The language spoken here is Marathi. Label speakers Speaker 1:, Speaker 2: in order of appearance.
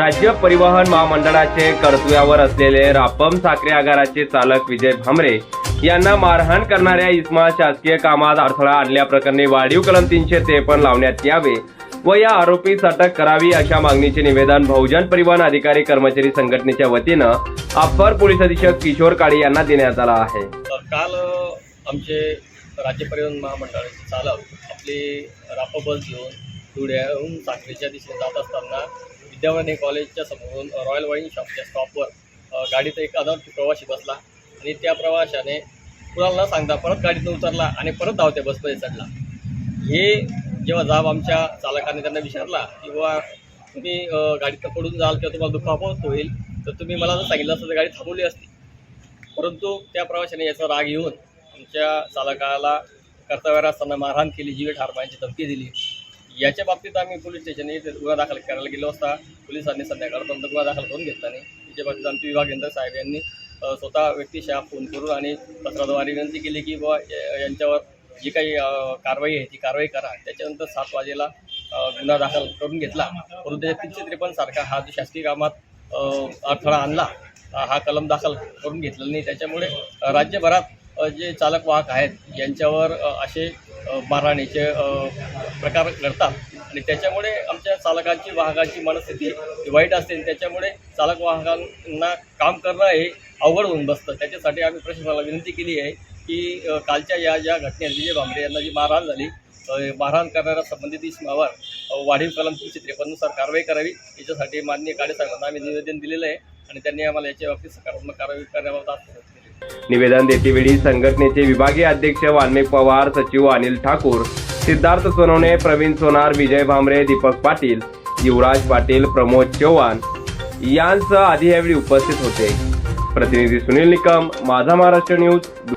Speaker 1: राज्य परिवहन महामंडळाचे कर्तव्यावर असलेले रापम साखरे आगाराचे चालक विजय भामरे यांना मारहाण करणाऱ्या इस्मा शासकीय कामात अडथळा आणल्याप्रकरणी वाढीव कलम तीनशे त्रेपन्न लावण्यात यावे व या आरोपीस अटक करावी अशा मागणीचे निवेदन बहुजन परिवहन अधिकारी कर्मचारी संघटनेच्या वतीनं अप्पर पोलीस अधीक्षक किशोर काळे यांना देण्यात आला आहे.
Speaker 2: काल आमचे राज्य परिवहन महामंडळाचे चालक आपली राप बस घेऊन धुळ्याहून साखरेच्या दिशेने जात असताना विद्यावने कॉलेजच्या समोरून रॉयल वाईन शॉपच्या स्टॉपवर गाडीचा गाडीत एक अनोळखी प्रवासी बसला आणि त्या प्रवाशाने कुणाला न सांगता परत गाडीतून उतरला आणि परत धावत्या बसमध्ये चढला. हे जेव्हा जाब आमच्या चालकाने त्यांना विचारला की तुम्ही अ, गाडीतनं पडून जाल किंवा तुम्हाला दुखापत होईल तर तुम्ही मला जर सांगितलं असतं तर गाडी थांबवली असती. परंतु त्या प्रवाशाने याचा राग येऊन आमच्या चालकाला कर्तव्यावर असताना मारहाण केली जीवे ठार मारण्याची धमकी दिली. याच्या बाबतीत आम्ही पोलीस स्टेशन येथे गुन्हा दाखल करायला गेलो असता पोलिसांनी संध्याकाळपर्यंत गुन्हा दाखल करून घेतला नाही. त्याच्या बाबतीत आमचे विभागेंद्र साहेब यांनी स्वतः व्यक्तिशः फोन करून आणि पत्राद्वारे विनंती केली की बुवा यांच्यावर जी काही कारवाई आहे ती कारवाई करा. त्याच्यानंतर सात वाजेला गुन्हा दाखल करून घेतला. परंतु त्याच्या तीनशे त्रेपन्न सारखा हा जो शासकीय कामात अडथळा आणला हा कलम दाखल करून घेतलेला नाही. त्याच्यामुळे राज्यभरात जे चालक वाहक आहेत यांच्यावर असे मारहाणीचे प्रकार घडतात. आणि त्याच्यामुळे आमच्या चालकांची वाहकांची मनस्थिती वाईट असते आणि त्याच्यामुळे चालक वाहकांना काम करणं हे अवघड होऊन बसतं. त्याच्यासाठी आम्ही प्रशासनाला विनंती केली आहे की कालच्या या ज्या घटनेत विजय भांबरे यांना जी मारहाण झाली मारहाण करणाऱ्या संबंधित इसमावर वाढीव कलम तीनशे त्रेपन्नुसार कारवाई करावी. याच्यासाठी माननीय काळेसाहेबांना आम्ही निवेदन दिलेलं आहे आणि त्यांनी आम्हाला याच्या बाबतीत सकारात्मक कारवाई करण्याबाबत
Speaker 1: निवेदन देतेवेळी संघटनेचे विभागीय अध्यक्ष वाल्मिक पवार सचिव अनिल ठाकूर सिद्धार्थ सोनवणे प्रवीण सोनार विजय भांबरे दीपक पाटील युवराज पाटील प्रमोद चव्हाण यांसह आधी यावेळी उपस्थित होते. प्रतिनिधी सुनील निकम माझा महाराष्ट्र न्यूज